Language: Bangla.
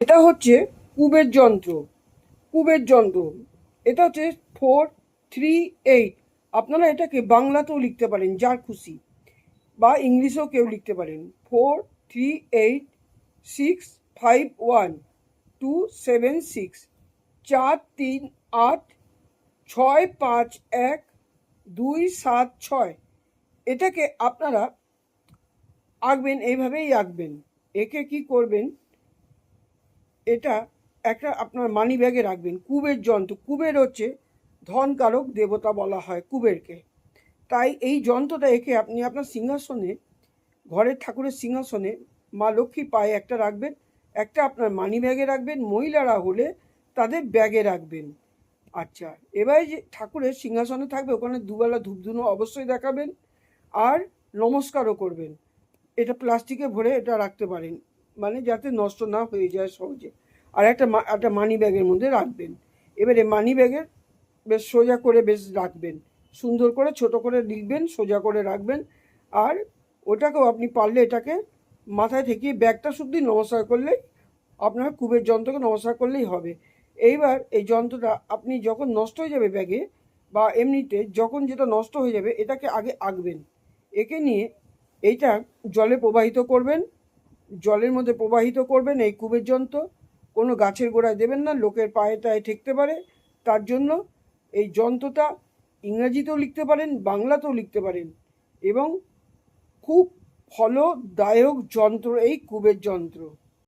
এটা হচ্ছে কুবের যন্ত্র। কুবের যন্ত্র। এটা হচ্ছে ফোর থ্রি এইট। আপনারা এটাকে বাংলাতেও লিখতে পারেন, যার খুশি। বা ইংলিশেও কেউ লিখতে পারেন। Four three eight six five one two seven six চার তিন আট ছয় পাঁচ এক দুই সাত ছয়। এটাকে আপনারা আঁকবেন, এইভাবেই আঁকবেন। একে কি করবেন? এটা একটা আপনার মানি ব্যাগে রাখবেন। কুবের যন্ত্র। কুবের হচ্ছে ধনকারক দেবতা বলা হয় কুবেরকে। তাই এই যন্ত্রটা একে আপনি আপনার সিংহাসনে, ঘরের ঠাকুরের সিংহাসনে মা লক্ষ্মী পায়ে একটা রাখবেন, একটা আপনার মানি ব্যাগে রাখবেন, মহিলারা হলে তাদের ব্যাগে রাখবেন। আচ্ছা এবারে যে ঠাকুরের সিংহাসনে থাকবে, ওখানে দুবেলা ধূপধুনো অবশ্যই দেখাবেন আর নমস্কারও করবেন। এটা প্লাস্টিকে ভরে এটা রাখতে পারেন। মানে যাতে নষ্ট না হয়ে যায় সহজে। আর একটা একটা মানি ব্যাগের মধ্যে রাখবেন। এবারে মানি ব্যাগের বেশ সোজা করে বেশ রাখবেন। সুন্দর করে, ছোট করে লিখবেন, সোজা করে রাখবেন। আর ওটাকেও আপনি পারলে এটাকে মাথায় থেকে ব্যাগটা শুদ্ধ নমস্কার করলেই আপনার কুবের যন্ত্রকে নমস্কার করলেই হবে। এইবার এই যন্ত্রটা আপনি যখন নষ্ট হয়ে যাবে ব্যাগে বা এমনিতে যখন যেটা নষ্ট হয়ে যাবে এটাকে আগে আঁকবেন। একে নিয়ে এইটা জলে প্রবাহিত করবেন। জলের মধ্যে প্রবাহিত করবেন এই কুবের যন্ত্র। কোনো গাছের গোড়ায় দেবেন না, লোকের পায়ে তায়ে ঠেকতে পারে। তার জন্য এই যন্ত্রটা ইংরাজিতেও লিখতে পারেন, বাংলাতেও লিখতে পারেন এবং খুব ফলদায়ক যন্ত্র, এই কুবের যন্ত্র।